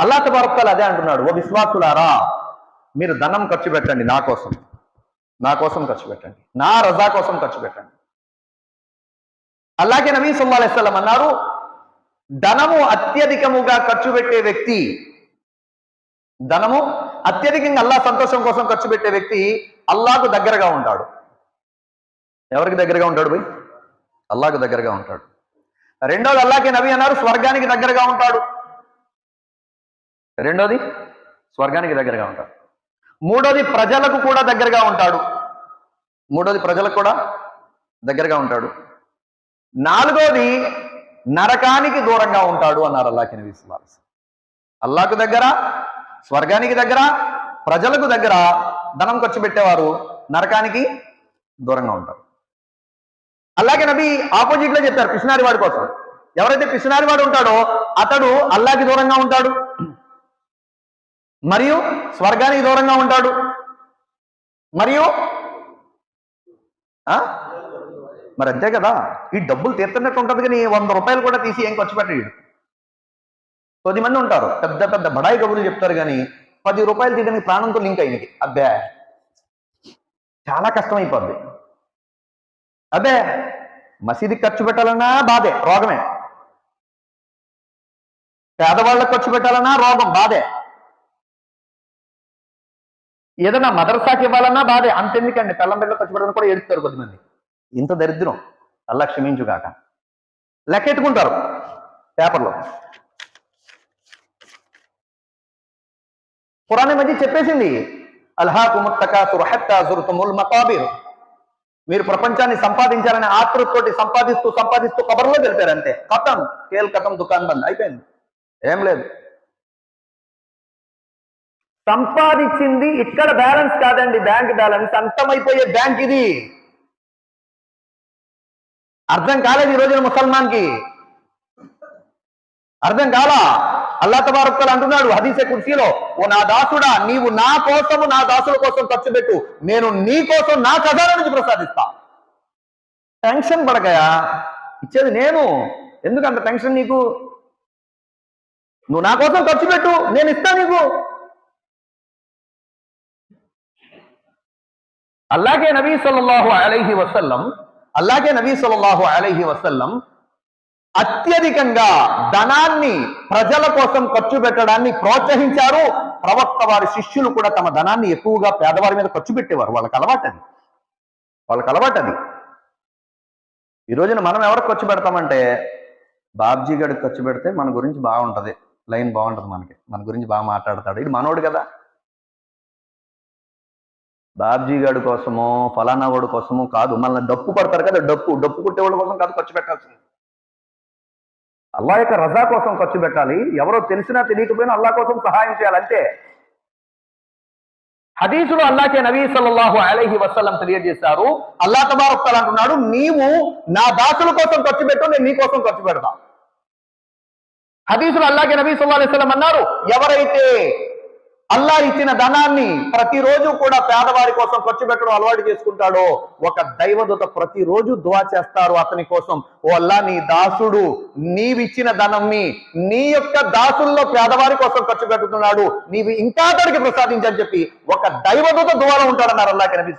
అల్లా తబారకాలు అదే అంటున్నాడు ఓ విశ్వాసులారా మీరు ధనం ఖర్చు పెట్టండి నా కోసం. నా కోసం ఖర్చు పెట్టండి. నా రజా కోసం ఖర్చు పెట్టండి. అలాగే నబీ సల్లా అలైస్లం అన్నారు ధనము అత్యధికముగా ఖర్చు పెట్టే వ్యక్తి ధనము అత్యధికంగా అల్లా సంతోషం కోసం ఖర్చు పెట్టే వ్యక్తి అల్లాకు దగ్గరగా ఉంటాడు. ఎవరికి దగ్గరగా ఉంటాడు పోయి అల్లాకు దగ్గరగా ఉంటాడు. రెండోది అల్లాకి నబీ అన్నారు స్వర్గానికి దగ్గరగా ఉంటాడు. రెండోది స్వర్గానికి దగ్గరగా ఉంటాడు. మూడోది ప్రజలకు కూడా దగ్గరగా ఉంటాడు. మూడోది ప్రజలకు కూడా దగ్గరగా ఉంటాడు. నాలుగోది నరకానికి దూరంగా ఉంటాడు అన్నారు అల్లాకి నబీ సల్లాహు అల్లాకు దగ్గర స్వర్గానికి దగ్గర ప్రజలకు దగ్గర ధనం ఖర్చు పెట్టేవారు నరకానికి దూరంగా ఉంటారు. అలాగే నబీ ఆపోజిట్లో చెప్పారు పిసినారి వాడి కోసం. ఎవరైతే పిసినారి వాడు ఉంటాడో అతడు అల్లాకి దూరంగా ఉంటాడు. మరియు స్వర్గానికి దూరంగా ఉంటాడు. మరియు ఆ? మరి అంతే కదా? ఈ డబ్బులు తీర్తున్నట్టు ఉంటుంది కానీ వంద రూపాయలు కూడా తీసి ఏం ఖర్చు పెట్టాడు కొద్ది మంది ఉంటారు. పెద్ద పెద్ద బడాయి కబుర్లు చెప్తారు కానీ పది రూపాయలు తీయడానికి ప్రాణంతో లింక్ అయింది అబ్బే! చాలా కష్టమైపోద్ది. అదే మసీదుకి ఖర్చు పెట్టాలన్నా బాధే రోగమే. పేదవాళ్ళకి ఖర్చు పెట్టాలన్నా రోగం బాధే. ఏదైనా మదర్సాకి ఇవ్వాలన్నా బాధే. అంతెందుకండి? పెళ్ళం బిడ్డ ఖర్చు కూడా ఏడుస్తారు కొద్దిమంది. ఇంత దరిద్రం. అల్లా క్షమించుగాక. లెక్కెట్టుకుంటారు పేపర్లో. పురాణ మధ్య చెప్పేసింది. అల్హాకు మీరు ప్రపంచాన్ని సంపాదించాలని ఆతృతోటి సంపాదిస్తూ సంపాదిస్తూ కబర్లో తెలిపారంతే కథం కేల్ కథం దుకాన్ బంద్. అయిపోయింది. ఏం లేదు. సంపాదించింది ఇక్కడ బ్యాలెన్స్ కాదండి బ్యాంక్ బ్యాలెన్స్. అంతమైపోయే బ్యాంక్ ఇది. అర్థం కాలేదు ఈ రోజున ముసల్మాన్కి అర్థం కాలా? అల్లా తబారక్కలు అంటున్నాడు హదీసే కుర్సీలో ఓ నా దాసుడా నీవు నా కోసము నా దాసుల కోసం ఖర్చు పెట్టు. నేను నీ కోసం నా ఖజానా నుంచి ప్రసాదిస్తా. టెన్షన్ పడకయా? ఇచ్చేది నేను. ఎందుకంత టెన్షన్ నీకు? నువ్వు నా కోసం ఖర్చు పెట్టు నేను ఇస్తా నీకు. అలాగే నబీ సల్లల్లాహు అలైహి వసల్లం అలాగే నబీ సల్లల్లాహు అలైహి వసల్లం అత్యధికంగా ధనాన్ని ప్రజల కోసం ఖర్చు పెట్టడాన్ని ప్రోత్సహించారు. ప్రవక్త వారి శిష్యులు కూడా తమ ధనాన్ని ఎక్కువగా పేదవారి మీద ఖర్చు పెట్టేవారు. వాళ్ళకి అలవాటది వాళ్ళకి అలవాటది ఈ రోజున మనం ఎవరికి ఖర్చు పెడతామంటే బాబ్జీ గడికి ఖర్చు పెడితే మన గురించి బాగుంటది. లైన్ బాగుంటది మనకి. మన గురించి బాగా మాట్లాడతాడు. ఇది మనోడు కదా. బాబ్జీ గారి కోసమో ఫలానా వాడి కోసమో కాదు. మనల్ని డప్పు పడతారు కదా డప్పు. డప్పు కుట్టేవాడి కోసం కాదు ఖర్చు పెట్టాల్సింది. అల్లా యొక్క రజా కోసం ఖర్చు పెట్టాలి. ఎవరో తెలిసినా తెలియకపోయినా అల్లా కోసం సహాయం చేయాలంటే హదీసులు హదీసులో అల్లాకే నబీ సల్లల్లాహు అలైహి వసల్లం తెలియజేశారు. అల్లా తబారక్ అంటున్నాడు నీవు నా దాసుల కోసం ఖర్చు పెట్టు నేను నీ కోసం ఖర్చు పెడతా. హదీసులు అల్లాకే నబీ సల్లా అలైస్లం అన్నారు ఎవరైతే అల్లా ఇచ్చిన ధనాన్ని ప్రతిరోజు కూడా పేదవారి కోసం ఖర్చు పెట్టడం అలవాటు చేసుకుంటాడో ఒక దైవదూత ప్రతిరోజు దువా చేస్తారు అతని కోసం. ఓ అల్లా నీ దాసుడు నీవిచ్చిన ధనంని నీ యొక్క దాసుల్లో పేదవారి కోసం ఖర్చు పెట్టుతున్నాడు నీవి ఇంకా అతడికి ప్రసాదించని చెప్పి ఒక దైవదూత దువాలో ఉంటాడన్నారు అల్లాకి నబీ